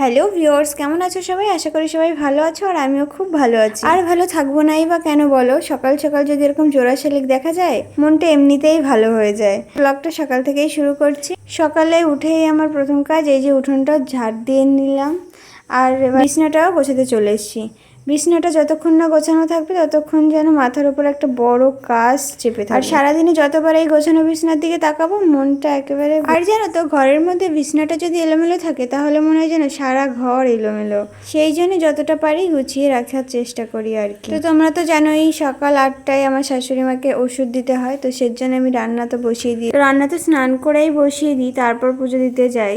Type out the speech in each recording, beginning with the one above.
Hello viewers কেমন আছো সবাই? আশা করি সবাই ভালো আছো আর আমিও খুব ভালো আছি। আর ভালো থাকব নাই বা কেন বলো? সকাল সকাল যদি এরকম জোড়া শালিক দেখা যায়, মনটা এমনিতেই ভালো হয়ে যায়। ব্লগটা সকাল থেকেই শুরু করছি। সকালে উঠেই আমার প্রথম কাজ এই যে উঠোনটা ঝাড় দিয়ে নিলাম। আর বিছনাটাও গোছাতে চলে এসেছি। বিছনাটা যতক্ষণ না গোছানো থাকবে ততক্ষণ যেন মাথার উপর একটা বড় কাজ চেপে থাকে। আর সারাদিনে যতবার এই গোছানো বিছনার দিকে তাকাবো মনটা একেবারে আর জানো তো ঘরের মধ্যে বিছনাটা যদি এলোমেলো থাকে তাহলে মনে হয় যেন সারা ঘর এলোমেলো। সেই জন্য যতটা পারি গুছিয়ে রাখার চেষ্টা করি আর কি। তো তোমরা তো জানোই সকাল আটটায় আমার শাশুড়ি মাকে ওষুধ দিতে হয় তো সের জন্য আমি রান্না তো বসিয়ে দিই। তো রান্না তো স্নান করেই বসিয়ে দিই তারপর পুজো দিতে যাই।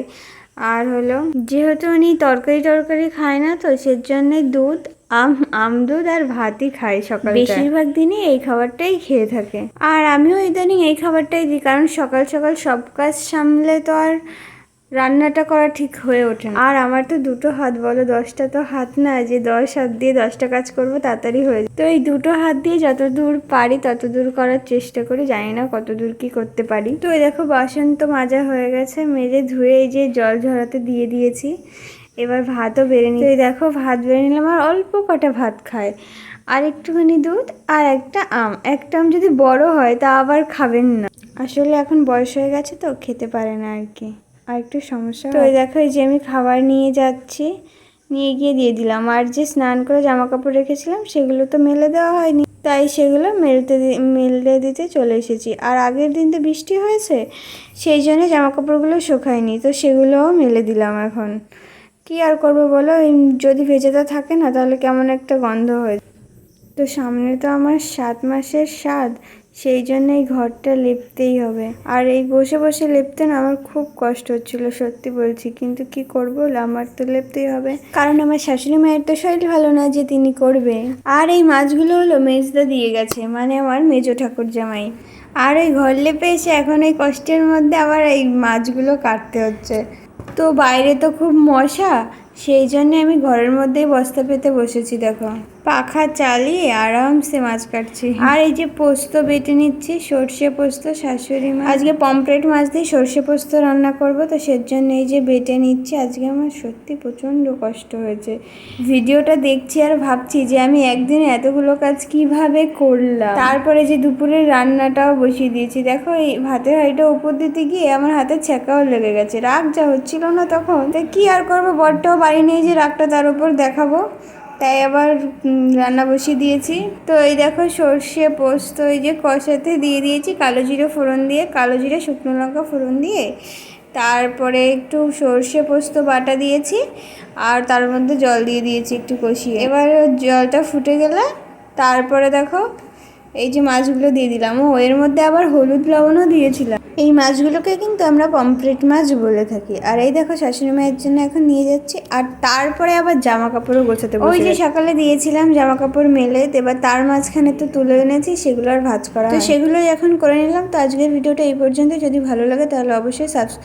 আর হলো যেহেতু উনি তরকারি টরকারি খায় না তো সের জন্য দুধ আম আম দুধ আর ভাতই খায় সকাল বেশিরভাগ দিনই এই খাবারটাই খেয়ে থাকে। আর আমিও ইদানিং এই খাবারটাই দিই কারণ সকাল সকাল সব কাজ সামলে তো আর রান্নাটা করা ঠিক হয়ে ওঠে না। আর আমার তো দুটো হাত বলো দশটা তো হাত না যে দশ হাত দিয়ে দশটা কাজ করব তাড়াতাড়ি হয়ে যায়। তো এই দুটো হাত দিয়ে যত দূর পারি তত দূর করার চেষ্টা করি জানি না কত দূর কি করতে পারি। তো এই দেখো বাসন তো মাজা হয়ে গেছে মেজে ধুয়ে এই যে জল ঝরাতে দিয়ে দিয়েছি। এবার ভাতও বেড়ে নিই দেখো ভাত বেড়ে নিলাম আর অল্প কটা ভাত খায়। আর একটুখানি দুধ আর একটা আম। একটা আম যদি বড় হয় তা আবার খাবেন না। আসলে এখন বয়স হয়ে গেছে তো খেতে পারে না আর কি। আর একটু সমস্যা তো দেখো এই যে আমি খাবার নিয়ে যাচ্ছি নিয়ে গিয়ে দিয়ে দিলাম। আর যে স্নান করে জামা কাপড় রেখেছিলাম সেগুলো তো মেলে দেওয়া হয়নি। তাই সেগুলো মেলতে মেলে দিতে চলে এসেছি। আর আগের দিন তো বৃষ্টি হয়েছে সেই জন্য জামা কাপড়গুলো শুকায়নি। তো সেগুলোও মেলে দিলাম এখন। কি আর করব বলো? এই যদি ভেজাতে থাকে না, তাহলে কেমন একটা গন্ধ হয়ে তো সামনে তো আমার সাত মাসের স্বাদ, সেই জন্য এই ঘরটা লেপতেই হবে। আর এই বসে বসে লেপতে না আমার খুব কষ্ট হচ্ছিল, সত্যি বলছি। কিন্তু কি করব? আমার তো লেপতেই হবে। কারণ আমার শাশুড়ি মায়ের তো শরীর ভালো না যে তিনি করবে। আর এই মাছগুলো হলো মেজদা দিয়ে গেছে মানে আমার মেজো ঠাকুর জামাই। আর ওই ঘর লেপে এসে এখন এই কষ্টের মধ্যে আবার এই মাছগুলো কাটতে হচ্ছে। তো বাইরে তো খুব মশা সেই জন্যে আমি ঘরের মধ্যেই বস্তা পেতে বসেছি দেখো। পাখা চালিয়ে আরামসে মাছ কাটছি। আর এই যে পোস্ত বেটে নিচ্ছি, সর্ষে পোস্ত, শাশুড়ি মা আজকে পমপ্লেট মাছ দিয়ে সর্ষে পোস্ত রান্না করব, তো সের জন্য এই যে বেটে নিচ্ছি, আজকে আমার সত্যি প্রচণ্ড কষ্ট হয়েছে। ভিডিওটা দেখছি আর ভাবছি যে আমি একদিনে এতগুলো কাজ কীভাবে করলাম। তারপরে যে দুপুরের রান্নাটাও বসিয়ে দিয়েছি। দেখো, এই ভাতের হাঁড়িটা উপর দিতে গিয়ে আমার হাতে ছ্যাঁকাও লেগে গেছে। রাগ যা হচ্ছিল না তখন। তা কি আর করব? বরটাও বাড়ি নেই যে রাগটা তার উপর দেখাবো। তাই আবার রান্না বসিয়ে দিয়েছি। তো এই দেখো সর্ষে পোস্ত, এই যে কষাতে দিয়ে দিয়েছি কালো জিরে ফোড়ন দিয়ে, কালো জিরে শুকনো লঙ্কা ফোড়ন দিয়ে। তারপরে একটু সর্ষে পোস্ত বাটা দিয়েছি আর তার মধ্যে জল দিয়ে দিয়েছি একটু কষিয়ে। এবার জলটা ফুটে গেলে তারপরে দেখো এই যে মাছগুলো দিয়ে দিলাম ও এর মধ্যে আবার হলুদ লবণও দিয়েছিলাম। এই মাছগুলোকে কিন্তু আমরা পমফ্রেট মাছ বলে থাকি। আর এই দেখো শাশুড়ি মায়ের জন্য এখন নিয়ে যাচ্ছি আর তারপরে আবার জামা কাপড়ও গোছাতে ওই যে সকালে দিয়েছিলাম জামা কাপড় মেলে এবার তার মাঝখানে তো তুলে এনেছি সেগুলো আর ভাজ করা তো সেগুলোই এখন করে নিলাম। তো আজকের ভিডিওটা এই পর্যন্ত যদি ভালো লাগে তাহলে অবশ্যই সাবস্ক্রাইব